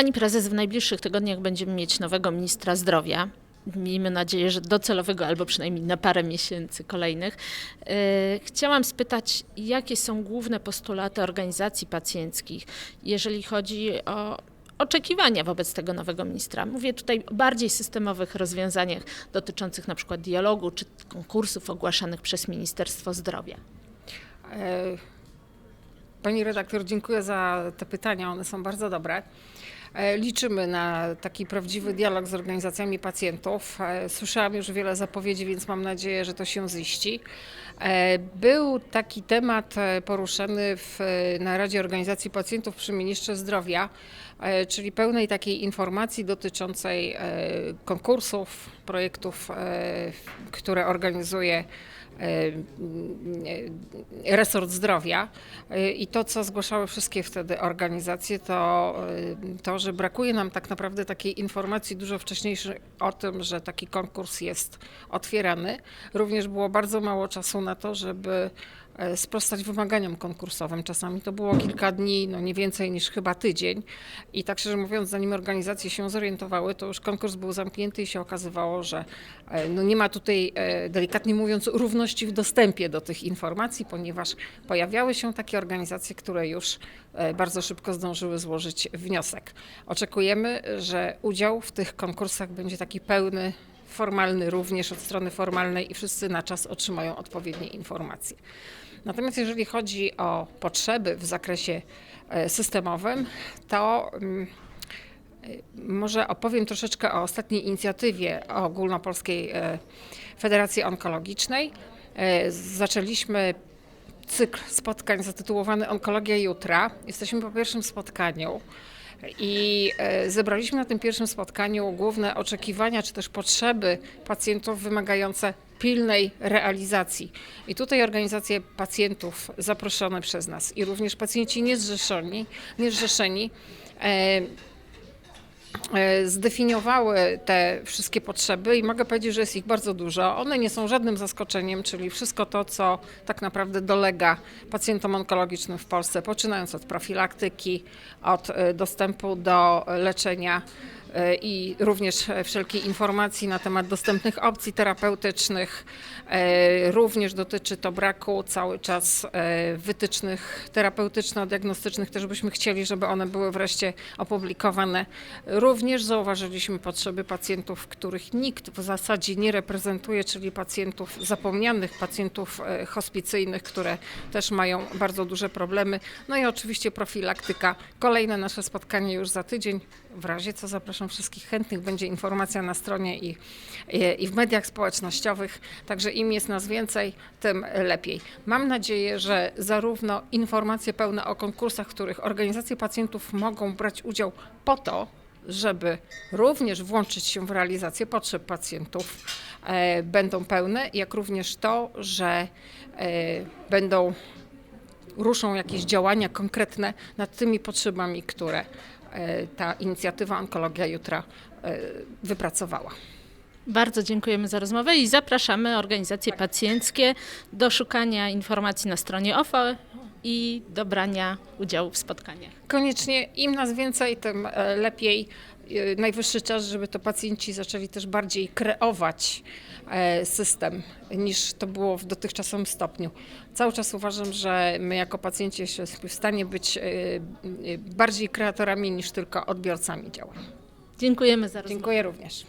Pani prezes, w najbliższych tygodniach będziemy mieć nowego ministra zdrowia. Miejmy nadzieję, że docelowego albo przynajmniej na parę miesięcy kolejnych. E, Chciałam spytać, jakie są główne postulaty organizacji pacjenckich, jeżeli chodzi o oczekiwania wobec tego nowego ministra? Mówię tutaj o bardziej systemowych rozwiązaniach dotyczących na przykład dialogu czy konkursów ogłaszanych przez Ministerstwo Zdrowia. E, Pani redaktor, dziękuję za te pytania, one są bardzo dobre. E, Liczymy na taki prawdziwy dialog z organizacjami pacjentów. E, Słyszałam już wiele zapowiedzi, więc mam nadzieję, że to się ziści. E, Był taki temat poruszany w, na Radzie Organizacji Pacjentów przy Ministrze Zdrowia, czyli pełnej takiej informacji dotyczącej konkursów, projektów, które organizuje resort zdrowia i to, co zgłaszały wszystkie wtedy organizacje, to to, że brakuje nam tak naprawdę takiej informacji dużo wcześniejszej o tym, że taki konkurs jest otwierany. Również było bardzo mało czasu na to, żeby sprostać wymaganiom konkursowym. Czasami to było kilka dni, no nie więcej niż chyba tydzień. I tak szczerze mówiąc, zanim organizacje się zorientowały, to już konkurs był zamknięty i się okazywało, że e, no nie ma tutaj, e, delikatnie mówiąc, równości w dostępie do tych informacji, ponieważ pojawiały się takie organizacje, które już e, bardzo szybko zdążyły złożyć wniosek. Oczekujemy, że udział w tych konkursach będzie taki pełny, formalny również od strony formalnej i wszyscy na czas otrzymają odpowiednie informacje. Natomiast jeżeli chodzi o potrzeby w zakresie e, systemowym, to mm, e, może opowiem troszeczkę o ostatniej inicjatywie ogólnopolskiej e, Federacji Onkologicznej. Zaczęliśmy cykl spotkań zatytułowany Onkologia Jutra. Jesteśmy po pierwszym spotkaniu. I e, zebraliśmy na tym pierwszym spotkaniu główne oczekiwania czy też potrzeby pacjentów wymagające pilnej realizacji. I tutaj organizacje pacjentów zaproszone przez nas i również pacjenci niezrzeszeni, niezrzeszeni zdefiniowały te wszystkie potrzeby i mogę powiedzieć, że jest ich bardzo dużo. One nie są żadnym zaskoczeniem, czyli wszystko to, co tak naprawdę dolega pacjentom onkologicznym w Polsce, poczynając od profilaktyki, od e, dostępu do leczenia e, i również e, wszelkiej informacji na temat dostępnych opcji terapeutycznych. E, Również dotyczy to braku cały czas e, wytycznych terapeutyczno-diagnostycznych, też byśmy chcieli, żeby one były wreszcie opublikowane. Również zauważyliśmy potrzeby pacjentów, których nikt w zasadzie nie reprezentuje, czyli pacjentów zapomnianych, pacjentów e, hospicyjnych, które też mają bardzo duże problemy. No i oczywiście profilaktyka. Kolejne nasze spotkanie już za tydzień. W razie co zapraszam wszystkich chętnych. Będzie informacja na stronie i, i, w mediach społecznościowych. Także im jest nas więcej, tym lepiej. Mam nadzieję, że zarówno informacje pełne o konkursach, w których organizacje pacjentów mogą brać udział po to, żeby również włączyć się w realizację potrzeb pacjentów, e, będą pełne, jak również to, że e, będą ruszą jakieś działania konkretne nad tymi potrzebami, które ta inicjatywa Onkologia Jutra e, wypracowała. Bardzo dziękujemy za rozmowę i zapraszamy organizacje pacjenckie do szukania informacji na stronie OFO i do brania udziału w spotkaniach. Koniecznie im nas więcej, tym e, lepiej. E, Najwyższy czas, żeby to pacjenci zaczęli też bardziej kreować e, system niż to było w dotychczasowym stopniu. Cały czas uważam, że my jako pacjenci jesteśmy w stanie być bardziej kreatorami niż tylko odbiorcami działań. Dziękujemy za rozmowę. Dziękuję również.